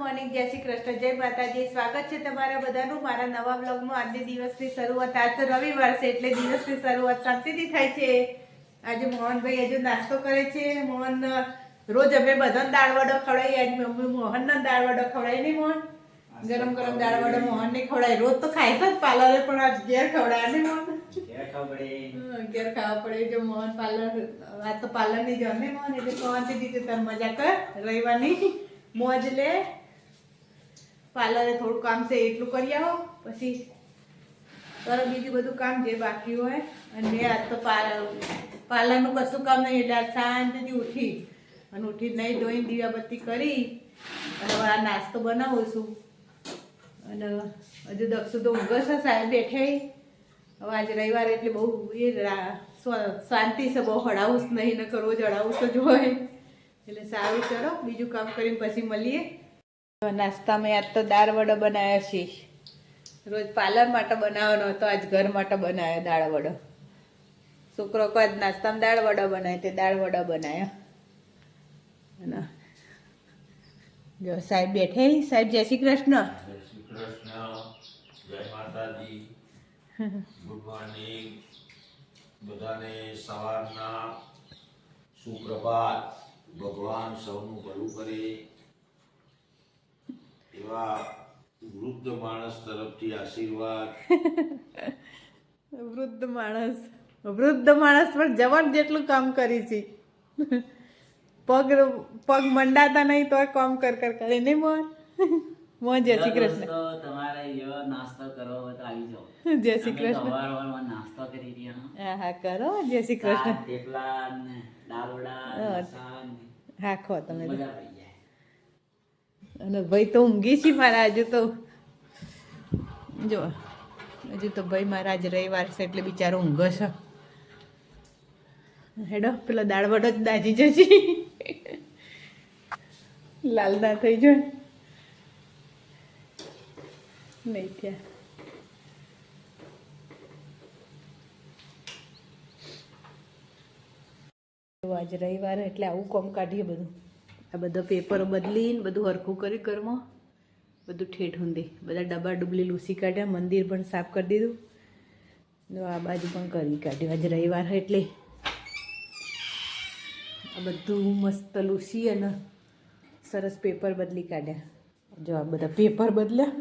Morning જય શ્રી કૃષ્ણ જય માતાજી. સ્વાગત છે તમારા બધાનું. મારા નવા બ્લોગમાં આજની દિવસની શરૂઆત આજ તો રવિવાર છે એટલે દિવસની શરૂઆત શાંતિથી થાય છે. આજે મોહનભાઈ હજુ નાસ્તો કરે છે. મોહન રોજ અમે બધાને દાળ વડો ખવડાવીએ. આજ મમ્મી મોહનનો દાળ વડો ખવડાવી નહીં મોહન. ગરમ ગરમ દાળ વડો મોહનને ખવડાય. રોજ તો ખાય છે જ પાર્લરે પણ આજ ઘેર ખવડાય નહીં મોહન. ઘેર ખાવા પડે. જો મોહન પાર્લર આ તો પાર્લરની જમે મોહન. એટલે શાંતિ દીધી તાર મજા કર રવિવારની મોજ લે. પાર્લરે થોડું કામ છે એટલું કરી આવો. પછી તરત બીજું બધું કામ જે બાકી હોય. અને આજ તો પાર્લરનું કશું કામ નહીં, એટલે આજ શાંતિથી ઉઠી. અને ઉઠી નહીં ધોઈને દીવાબત્તી કરી. અને હવે આ નાસ્તો બનાવું છું. અને હજુ દક્ષુ તો ઊંઘ છે, સાહેબ બેઠે. હવે આજે રવિવાર એટલે બહુ એ શાંતિ છે, બહુ હડાવું નહીં ને કરવો હડાવું તો જ હોય. એટલે સારું, ચલો બીજું કામ કરીને પછી મળીએ. નાસ્તામાં આજ તો દાળ વડો બનાવ્યા છે. રોજ પાર્લર માટે બનાવવાનો હતો, આજ ઘર માટે બનાવ્યો દાળ વડો. છોકરો કો આજ નાસ્તામાં દાળ વડો બનાવે તે દાળ વડો બનાવ્યા જો સાહેબ બેઠે સાહેબ, જય શ્રી કૃષ્ણ. જય માતાજી. ગુડ બધાને સવારના સુપ્રભાત. ભગવાન સૌનું ભલું કરે. એવા વૃદ્ધ માણસ તરફથી આશીર્વાદ. વૃદ્ધ માણસ. વૃદ્ધ માણસ પણ જવાન જેટલું કામ કરી છે. પગ પગ મંડાતા નહીં તો કામ કર કર કરે નહીં મોહન મોહન જય શ્રી કૃષ્ણ. તમારે યો નાસ્તો કરો તો આવી જાઓ. જય શ્રી કૃષ્ણ. સવાર અવારનવાર નાસ્તો કરી રહ્યા હા. હા કરો જય શ્રી કૃષ્ણ. થેપલા ને દાળવડા હા. ખો તમે. મજા આવી અને ભાઈ તો ઊંઘી છે મારા હજુ તો. જો, હજુ તો ભાઈ મારા આજ રવિવાર છે એટલે બિચારો ઊંઘો છે. હેડો, પેલો દાળ વડો જ દાજી જશે. લાલ ના થઈ જાય. નહીં ત્યાં આજ આજે રવિવાર એટલે આવું કોમ કાઢીએ બધું. આ બધા પેપરો બદલીને બધું હરખું કરી ઘરમાં બધું ઠેઠ ઊંધી. બધા ડબ્બા ડુબલી લૂસી કાઢ્યા, મંદિર પણ સાફ કરી દીધું. ને આ બાજુ પણ કરી કાઢ્યું. આજે રવિવાર એટલે આ બધું મસ્ત લૂસી અને સરસ પેપર બદલી કાઢ્યા. જો આ બધા પેપર બદલ્યા.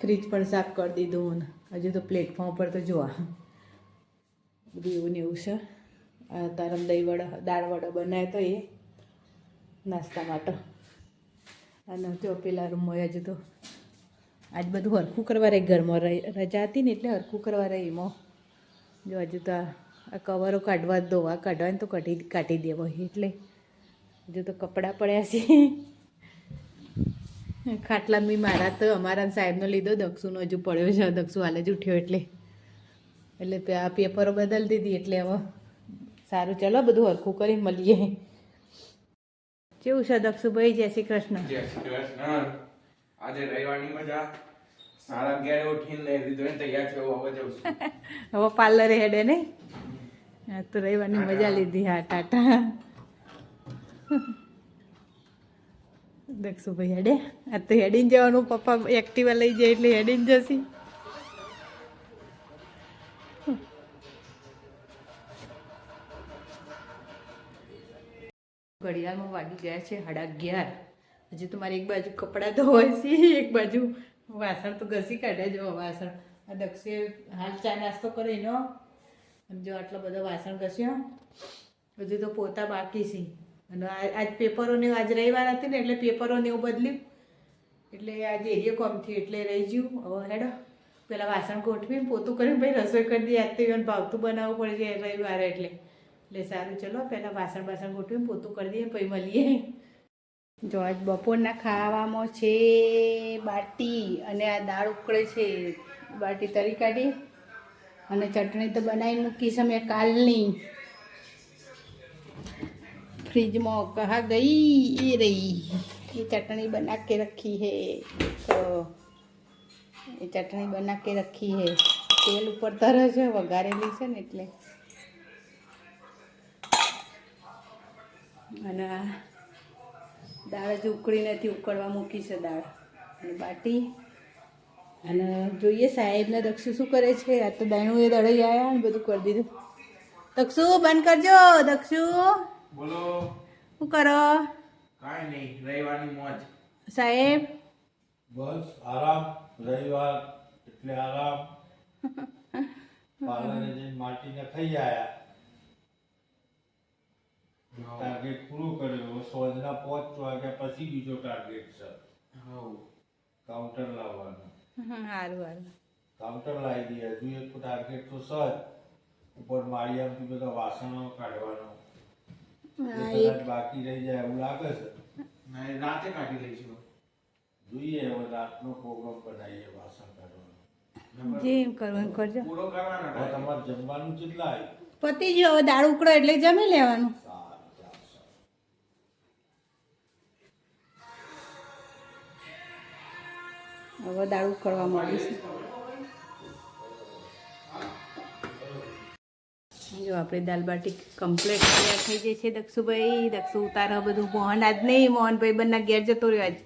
ફ્રીજ પણ સાફ કરી દીધું અને હજુ તો પ્લેટફોર્મ પર તો જોવા. બધું એવું ને એવું છે. તારમ દહીં વડા દાળ વડા બનાવ્યો તો એ નાસ્તા માટે. અને જો પેલા રૂમમાં હજુ તો. આજ બધું હરખું કરવા રહી, ઘરમાં રજા હતી ને એટલે હરખું કરવા રહી એમાં જો હજુ તો આ કવરો કાઢવા આ કાઢવાને તો કાઢી કાઢી દેવો એટલે. હજુ તો કપડાં પડ્યા છે. ખાટલા મેં મારા તો અમારા સાહેબનો લીધો, દક્ષુનો હજુ પડ્યો છે, દક્ષુ હાલે જ ઉઠ્યો એટલે. એટલે આ પેપરો બદલી દીધી એટલે હવે. સારું, ચલો બધું હરખું કરી, મળીએ. કેવું છે દક્ષુભાઈ? જય શ્રી કૃષ્ણ. જય શ્રી કૃષ્ણ. આજે રવિવારની મજા. સાડા અગિયારે ઉઠીને લઈ લીધો ને તૈયાર થયો હવે જઉં છું. હવે પાર્લરે હેડે નહીં તો રવિવારની મજા લીધી હા ટાટા. દક્ષુભાઈ હેડે? આ તો હેડીને જવાનું પપ્પા એક્ટિવા લઈ જાય એટલે હેડીને જશે. ઘડિયાળમાં વાગી ગયા છે સાડા અગિયાર. હજી તો મારી એક બાજુ કપડાં ધોવાય છે, એક બાજુ વાસણ તો ઘસી કાઢ્યા જો વાસણ. આ દક્ષે હાલ ચા નાસ્તો કરે એનો અને જો આટલો બધો વાસણ ઘસ્યો, હજી તો પોતા બાકી છે. અને આજ પેપરોને આજ રવિવાર હતી ને, એટલે પેપરોને એવું બદલ્યું. એટલે આજે એરિયો કોમથી એટલે રહી ગયું. હવે હેડો પહેલાં વાસણ ગોઠવીને પોતું કરીને ભાઈ રસોઈ કરી દઈએ. આજ તો ભાવતું બનાવવું પડે છે રવિવારે એટલે. એટલે સારું, ચલો, પહેલાં વાસણ બાસણ ગોઠવીને પોતું કરી દઈએ, પછી મળીએ. જો, આજ બપોરના ખાવામાં છે બાટી અને આ દાળ ઉકળે છે. બાટી તરી કાઢી અને ચટણી તો બનાવી મૂકી છે મેં કાલની. ફ્રીજમાં કહા ગઈ એ રહી. એ ચટણી બના કે રખી હે? તો એ ચટણી બના કે રખી હે? તેલ ઉપર તરસ વઘારેલી છે ને એટલે. અને આ દાળ હજુ ઉકળી નથી ઉકળવા મૂકી છે દાળ અને બાટી. અને જોઈએ સાહેબને દક્ષુ શું કરે છે? આ તો દાણું એ દડાઈ આવ્યા ને બધું કરી દીધું. દક્ષુ બંધ કરજો દક્ષુ. બોલો. શું કરો? કાંઈ નહીં રવિવારની મોજ. સાહેબ. બસ આરામ રવિવાર એટલે આરામ. પાર્લરે જઈને માટીને ખાઈ આયા. ટાર્ગેટ પૂરું કર્યો સોજના પાંચ વાગ્યા પછી બીજો ટાર્ગેટ છે. કાઉન્ટર લાવવાનો. સારું સારું કાઉન્ટર લાવી દઈએ. હજુ એક ટાર્ગેટ તો છે જ. ઉપર માળિયામાંથી બધા વાસણો કાઢવાનો. બાકી રહી જાય એવું લાગે છે. ના, રાતે કાઢી લઈશું. જોઈએ હવે રાતનો પ્રોગ્રામ બનાવીએ વાસણ કાઢવાનો. જેમ કરવાનું કરજો. પૂરો કરવાનો તમારે જમવાનું કેટલા આવ્યું પતી ગયો હવે દાળ ઉકળો એટલે જમી લેવાનું. હવે દાળ ઉકળવા માંડીશું જો આપણે દાલ બાટી કમ્પ્લીટ તૈયાર થઈ જાય છે દક્ષુભાઈ. દક્ષુ ઉતારો બધું મોહન આજ નહીં મોહનભાઈ બંને ઘેર જતો રહ્યો આજ.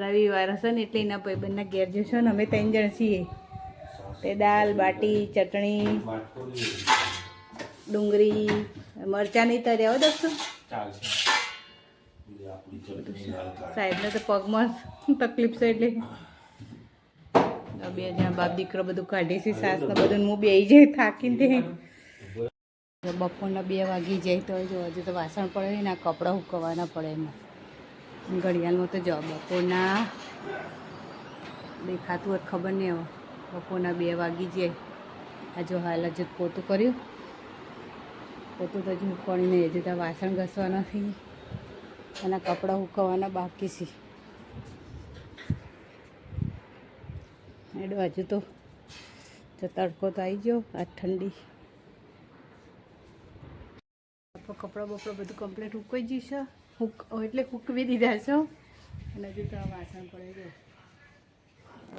રવિવાર હશે ને એટલે એના ભાઈ બંને ઘેર જશો ને અમે ત્રણ જણ છીએ. તે દાલ બાટી ચટણી ડુંગળી મરચાં નહીં તર્યા હો દક્ષુ. સાહેબને તો પગમાં તકલીફ છે એટલે. બે જ્યાં બાપ દીકરો બધું કાઢે છે સાસને બધું હું બે જાય, થાકીને તે બપોરના બે વાગી જાય તો જો હજુ તો વાસણ પડે ને કપડાં ઉકવાના પડે એમાં. ઘડિયાળમાં તો જો બપોરના દેખાતું હોય ખબર નહીં હવે. બપોરના બે વાગી જાય. આ હાલ હજુ પોતું કર્યું. પોતું તો હજુ પડીને હજુ તો વાસણ ઘસવાના થઈ અને કપડાં હુકવવાના બાકી છે. એડો હજુ તો તડકો તો આવી ગયો, આ ઠંડી. આપણો કપડાં બપડા બધું કમ્પ્લીટ હુકાઈ જશે હુક એટલે હુકવી દીધા છો. અને હજુ તો વાસણ પડે ગયો.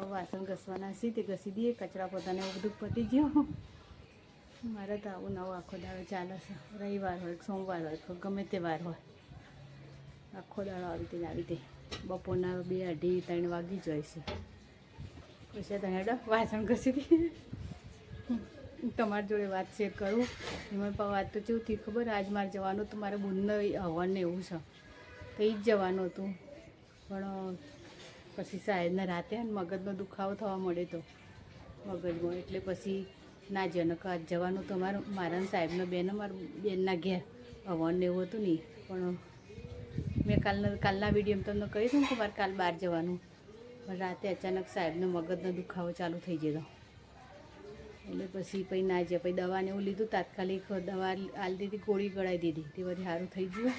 વાસણ ઘસવાના છે, તે ઘસી દઈએ. કચરા પોતાને બધું પતી ગયું. મારે તો આવું નવો આખો દાડો ચાલે છે. રવિવાર હોય સોમવાર હોય ગમે તે વાર હોય. આખો દાડો આવી રીતે આવી રીતે. બપોરના બે અઢી, ત્રણ વાગી જાય છે. પછી તને વાસણ ઘસી દઈએ. તમારી જોડે વાત શેર કરું. એમાં પણ વાત તો કેવું થયું ખબર? આજ મારે જવાનું તો મારે બુનનો હવનને એવું છે. તો એ જ જવાનું હતું. પણ પછી સાહેબને રાતે મગજનો દુખાવો થવા મળે તો. મગજમાં એટલે પછી ના જનક આજ જવાનું તો મારું મારા સાહેબનો બેન મારા બેનના ઘેર. હવાનને એવું હતું નહીં પણ મેં કાલના કાલના વીડિયો તમને કહ્યું હતું કે મારે કાલ બહાર જવાનું. પણ રાતે અચાનક સાહેબનો મગજનો દુખાવો ચાલુ થઈ ગયો એટલે પછી પછી ના જાય પછી દવાને એવું લીધું, તાત્કાલિક દવા આલી દીધી, ગોળી ગળાઈ દીધી. તે બધી સારું થઈ ગયું.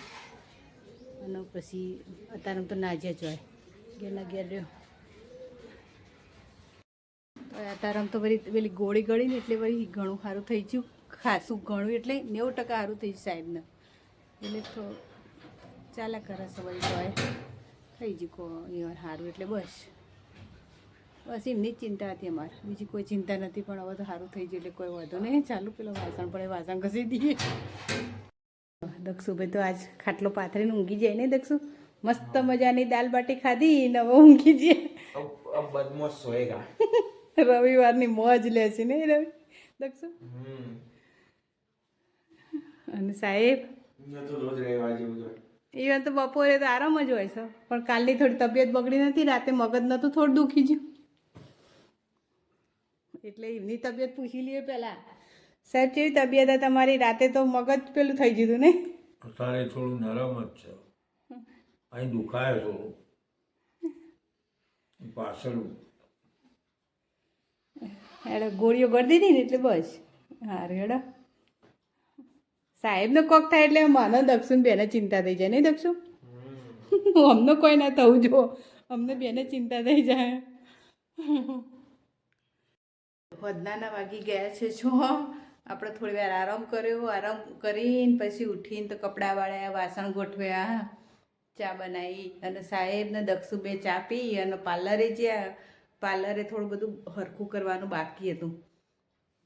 અને પછી અત્યારે તો ના જ હોય ઘેરના ઘેર રહ્યો. અત્યારે તો બધી પેલી ગોળી ગળી ને એટલે પછી ઘણું સારું થઈ ગયું. ખાસું ઘણું એટલે નેવું ટકા સારું થઈ ગયું સાહેબને. એટલે તો ચાલ્યા કરે છે જોય થઈ ગયું સારું એટલે બસ. બસ એમની જ ચિંતા હતી અમારે. બીજી કોઈ ચિંતા નથી પણ હવે તો સારું થઈ જાય એટલે કોઈ વાંધો નહીં. ચાલુ પેલા વાસણ પડે વાસણ ઘસી દઈએ. દક્ષુભાઈ તો આજ ખાટલો પાથરીને ઊંઘી જાય ને દક્ષુ? મસ્ત મજાની દાલ બાટી ખાધી ને હવે ઊંઘી જઈએ રવિવારની મોજ લે છે ને રવિ? દક્ષુ? અને સાહેબ? એ તો બપોરે તો આરામ જ હોય છે. પણ કાલની થોડી તબિયત બગડી નથી રાતે મગજ નતું થોડું દુખી ગયું. એટલે એમની તબિયત પૂછી લઈએ પહેલાં. સાહેબ કેવી તબિયત? હતી તમારી રાતે તો મગજ પેલું થઈ ગયું ને? અત્યારે થોડું નરમ જ છે. અહીં દુખાય થોડું. પાછળ હેડો ગોળીઓ કરી દીધી ને એટલે બસ. હા હેડો. સાહેબનો કોક થાય એટલે મને દક્ષુન બેને ચિંતા થઈ જાય નહીં દક્ષુ? અમને કોઈ ના થવું જો. અમને બેને ચિંતા થઈ જાય. વધનાના વાગી ગયા છે, જો આપણે થોડી વાર આરામ કર્યો, આરામ કરીને પછી ઉઠીને તો કપડાં વાળ્યા, વાસણ ગોઠવ્યા, ચા બનાવી અને સાહેબને દક્ષુ બે ચા પી અને પાર્લરે જ્યાં, પાર્લરે થોડું બધું હરખું કરવાનું બાકી હતું.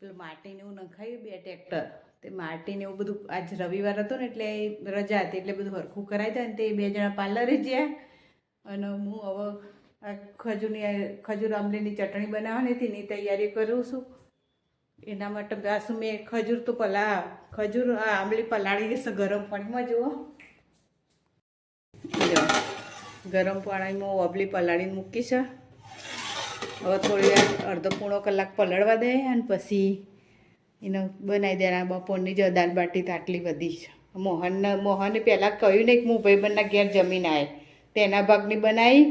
પેલું માટીને એવું નખાયું બે ટ્રેક્ટર, તે માટીને એવું બધું આજ રવિવાર હતો ને એટલે રજા હતી એટલે બધું હરખું કરાવી દે ને તે બે જણા પાર્લરે જ્યાં. અને હું હવે ખજૂરની ખજૂર આંબલીની ચટણી બનાવવાની હતી એની તૈયારી કરું છું. એના માટે પાછું મેં ખજૂર તો પલા, ખજૂર આંબલી પલાળી છે ગરમ પાણીમાં, જુઓ. ગરમ પાણીમાં ઓબલી પલાળીને મૂકી છે. હવે થોડી વાર અડધો પોણો કલાક પલાળવા દે અને પછી એને બનાવી દેના બપોરની જ દાળ બાટી તો આટલી બધી છે. મોહનને, મોહને પહેલાં કહ્યું નહીં કે હું ભાઈબંધના ઘેર જમીન આવે તેના ભાગની બનાવી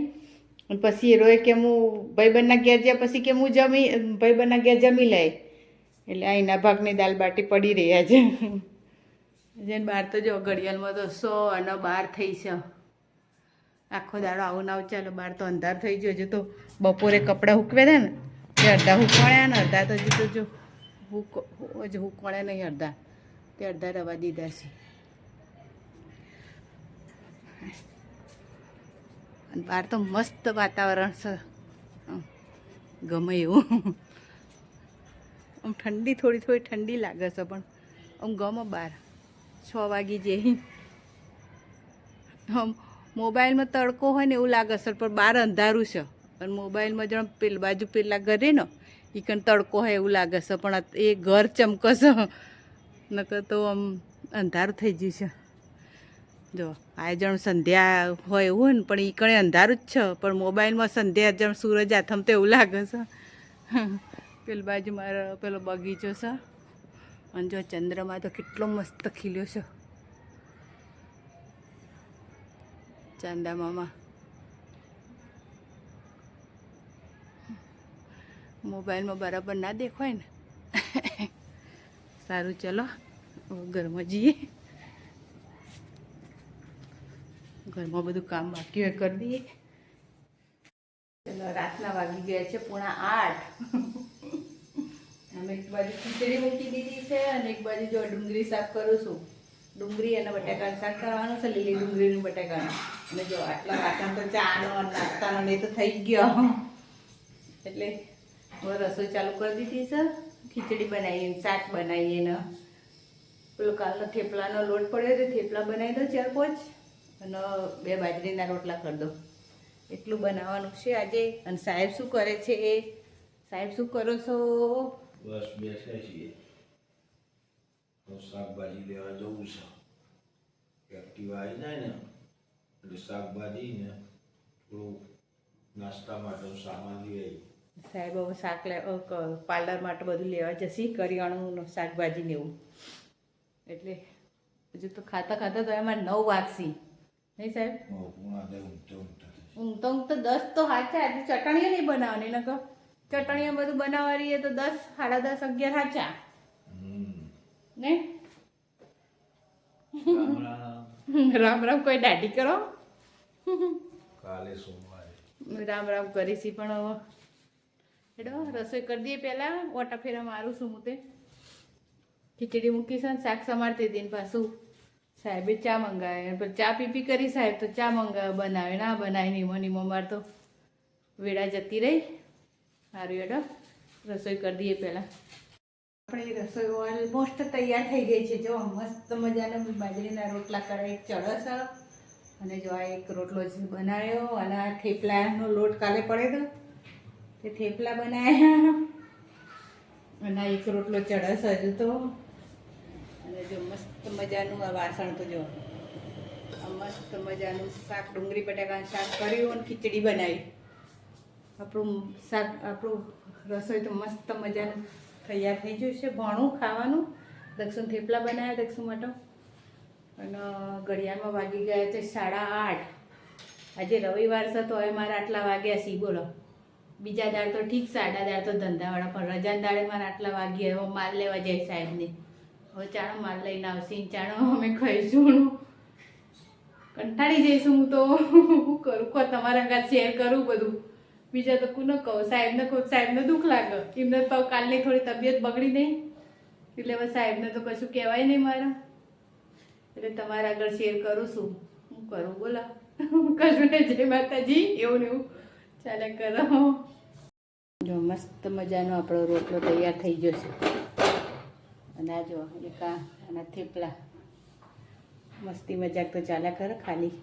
પછી એ રોય કે હું ભાઈબંધના ઘેર જ્યાં પછી કે હું જમી, ભાઈબંધના ઘેર જમી લઈ. એટલે અહીંના ભાગની દાલ બાટી પડી રહ્યા છે જેને બહાર તો જો ઘડિયાળમાં તો સો અને બાર થઈ છે. આખો દાડો આવું ના ચાલો. બહાર તો અંધાર થઈ ગયો. હજુ તો બપોરે કપડાં હૂકવ્યા હતા ને, તે અડધા હૂકવાણ્યા ને અડધા તો હજુ તો જો હૂક, હજુ હૂકવાણ્યા નહીં અડધા. તે અડધા રવા દીધા છે. અને બહાર તો મસ્ત વાતાવરણ છે. ગમે એવું. આમ ઠંડી, થોડી થોડી ઠંડી લાગે છે, પણ આમ ગમે બહાર. છ વાગી જે આમ મોબાઈલમાં તડકો હોય ને એવું લાગે છે, પણ બહાર અંધારું છે. અને મોબાઈલમાં જણ પેલ, બાજુ પેલા ઘરે ને એ કણ તડકો હોય એવું લાગે છે, પણ એ ઘર ચમકશે નકર તો આમ અંધારું થઈ ગયું છે. જો, આ જણ સંધ્યા હોય એવું ને, પણ એ કણે અંધારું જ છે. પણ મોબાઈલમાં સંધ્યા જણ સૂરજ આથમ તો એવું લાગે છે. પેલી બાજુ મારો પેલો બગીચો છે. અને જો ચંદ્રમાં તો કેટલો મસ્ત ખીલ્યો છે. ચાંદા મોબાઈલમાં બરાબર ના દેખાય ને. સારું, ચલો. ઘરમાં જઈએ. ઘરમાં બધું કામ બાકી હોય, કરી દઈએ. ચલો, રાતના વાગી ગયા છે પૂણા આઠ. અમે એક બાજુ ખીચડી મૂકી દીધી છે અને એક બાજુ જો ડુંગળી શાક કરું છું. ડુંગળી અને બટાકાનું શાક કરવાનું છે, લીલી ડુંગળીનું બટાકાનું. અને જો આટલા વાસણ તો ચાનો નાસ્તાનો ને તો થઈ ગયો. એટલે હવે રસોઈ ચાલુ કરી દીધી છે. ખીચડી બનાવીએ, શાક બનાવીએ ને. પેલો કાલનો થેપલાનો લોટ પડ્યો તો થેપલા બનાવી દો ચાર પાંચ. અને બે બાજરીના રોટલા કરી દો. એટલું બનાવવાનું છે આજે. અને સાહેબ શું કરે છે એ? સાહેબ શું કરો છો? બસ બેસે છીએ. તો શાકભાજી લેવા જવું છે. એક્ટિવા આવી જાય ને એટલે શાકભાજી ને થોડું નાસ્તા માટે સામાન લઈ આવી. સાહેબ હવે શાક લે પાર્લર માટે બધું લેવા જશે કરિયાણું શાકભાજી ને એવું. એટલે હજુ તો ખાતા ખાતા તો એમાં નવ વાગશી. નહીં સાહેબ? ઊંઘતે તો દસ તો હાચા આજે ચટણીઓ નહીં બનાવવાની નકર ચટણીઓ બધું બનાવવાની રહીએ તો દસ સાડા દસ અગિયાર હાચા. ને? રામ રામ. કોઈ દાઢી કરો. કાલે સોમવારે. રામ રામ કરીશી પણ હવે. હેડો રસોઈ કરી દઈએ પહેલાં ઓટા ફેરા મારું છું હું તે? ખીચડી મૂકીશ ને શાક સમારતી હતી ને પાછું. સાહેબે ચા મંગાવે પર ચા પીપી કરી સાહેબ તો ચા મંગાવે, બનાવે, ના બનાવે નીમો નીમો માર તો વેળા જતી રહી. સારું એડો રસોઈ કરી દઈએ પહેલાં. આપણે રસોઈ ઓલમોસ્ટ તૈયાર થઈ ગઈ છે. જો, મસ્ત મજાના બાજરીના રોટલા કરે એક ચડસ અને જો આ એક રોટલો જ બનાવ્યો, અને આ થેપલાનો લોટ કાલે પડે તો, તે થેપલા બનાવ્યા. અને એક રોટલો ચડસ હજુ તો અને જો મસ્ત મજાનું આ વાસણ તો જો. આ મસ્ત મજાનું શાક, ડુંગળી, બટાકાનું શાક કર્યું અને ખીચડી બનાવી. આપણું શાક, આપણું રસોઈ તો મસ્ત મજાનું તૈયાર થઈ ગયું છે. ભણું, ખાવાનું. દક્ષિણ થેપલા બનાવ્યા દક્ષિણ માટે. અને ઘડિયાળમાં વાગી ગયા છે સાડા આઠ. આજે રવિવાર છે તો હવે મારા આટલા વાગ્યા છે બોલો. બીજા દાળ તો ઠીક સાડા દાળ તો ધંધાવાળા, પણ રજાના દાડે મારા આટલા વાગ્યા હવે માલ લેવા જાય સાહેબને. હવે ચાણો માલ લઈને આવશે ને ચાણો અમે ખાઈશું કંટાળી જઈશું હું તો. હું કરું? કહો તમારા કાંઈ શેર કરું બધું. બીજા તો કોને કહું, સાહેબને કહું, સાહેબને દુઃખ લાગે. એમને તો કાલની થોડી તબિયત બગડી નહીં એટલે હવે સાહેબને તો કશું કહેવાય નહીં મારા. એટલે તમારા આગળ શેર કરું છું. હું કરું? બોલા. કશું ને જય માતાજી. એવું ને એવું. ચાલે કરો. જો, મસ્ત મજાનો આપણો રોટલો તૈયાર થઈ છે. અને આ જો એકા આ અને થેપલા. મસ્તી મજાક તો ચાલ્યા કરે ખાલી.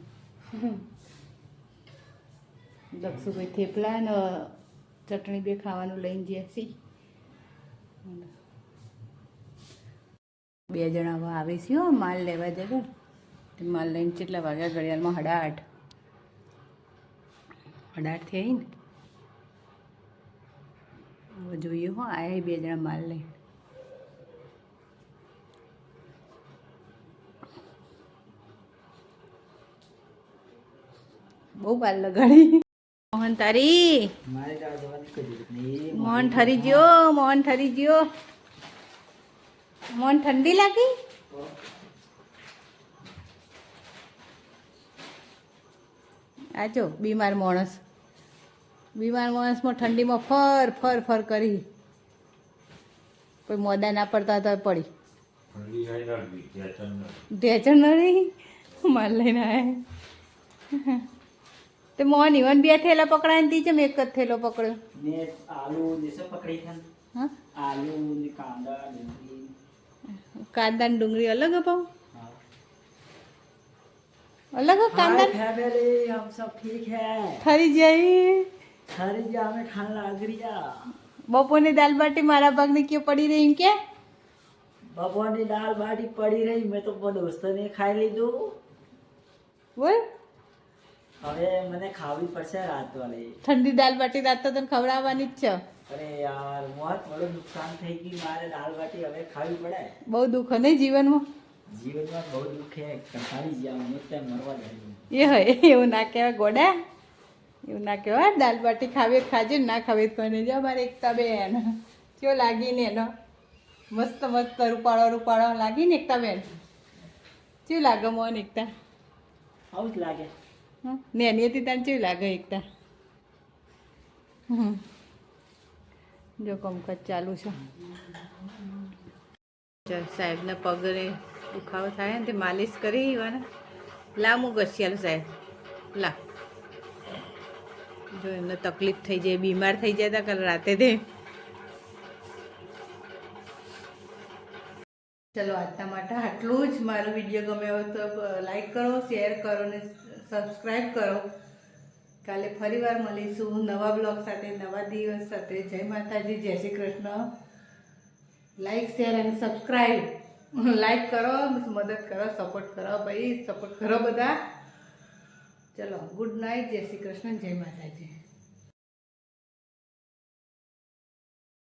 દક્ષુભાઈ થેપલા અને ચટણી બે ખાવાનું લઈને ગયા છીએ બે જણા હવે આવે છે હો, માલ લેવા જગર તે માલ લઈને કેટલા વાગ્યા? ઘડિયાળમાં હડાટ હડાટ થઈ ને? હવે જોઈએ હો, આયા બે જણા માલ લઈને. બહુ વાર લગાડી. મોહન તારી. નહીં મોહન ઠરી ગયો મોહન ઠરી ગયો. મોહન ઠંડી લાગી? આ જો બીમાર માણસ. બીમાર માણસમાં ઠંડીમાં ફર ફર ફર કરી. કોઈ મોદા ના પડતા તો પડી. ઢેચણ ન માલ માર લઈને આયા. તે મોહન ઈવન બે થેલા પકડાય તી ચમ એક જ થેલો પકડ્યો ને આલુ ને શું પકડી છે હા આલુ ને કાંદા ડુંગળી કાંદા ને ડુંગળી અલગ અપાવ हाँ। અલગ હો કાંદા ને? फैमिली हम सब ठीक है ઠરી જાય खरीदिया हमें खाना लग रिया બપોરની દાલ બાટી મારા ભાગની ક્યાં પડી રહી એમ કે બપોરની દાળ બાટી પડી રહી મેં તો બધા દોસ્તોને ખાઈ લીધું બોલ હવે મને ખાવી પડશે રાત વાળી ઠંડી દાલ બાટી રાત તો તને ખવડાવવાની જ છે. અરે યાર મોત થોડું નુકસાન થઈ ગયું મારે દાલ બાટી હવે ખાવી પડે. બહુ દુઃખ નહીં જીવનમાં? જીવનમાં બહુ દુઃખ હે કંટાળી ગયા હું ત્યાં મરવા જાય એ હોય એવું ના કહેવાય ગોડા. એવું ના કહેવાય દાલ બાટી ખાવી તો ખાજે ના ખાવી તો કોઈને જો મારે એકતા બેન કેવો લાગીને એનો? મસ્ત મસ્ત રૂપાળો રૂપાળો લાગીને એકતા બેન? કેવું લાગે મોન એકતા? આવું જ લાગે? નેની હતી તારે કેવું લાગે એકતા. જો કમકાજ ચાલુ છે. સાહેબના પગને દુખાવો થાય ને તે માલિશ કરી અને લા હું ઘસ્યાલું સાહેબ. લા. જો એમને તકલીફ થઈ જાય, બીમાર થઈ જાય તા કાલ રાતે તે. ચલો આજના માટે આટલું જ. મારો વીડિયો ગમે હોય તો લાઈક કરો, શેર કરો ને સબસ્ક્રાઈબ કરો. કાલે ફરીવાર મળીશું નવા બ્લોગ સાથે, નવા દિવસ સાથે. જય માતાજી, જય શ્રી કૃષ્ણ. લાઈક શેર અને સબસ્ક્રાઈબ લાઈક કરો, મદદ કરો સપોર્ટ કરો ભાઈ સપોર્ટ કરો બધા. ચલો ગુડ નાઇટ જય શ્રી કૃષ્ણ, જય માતાજી.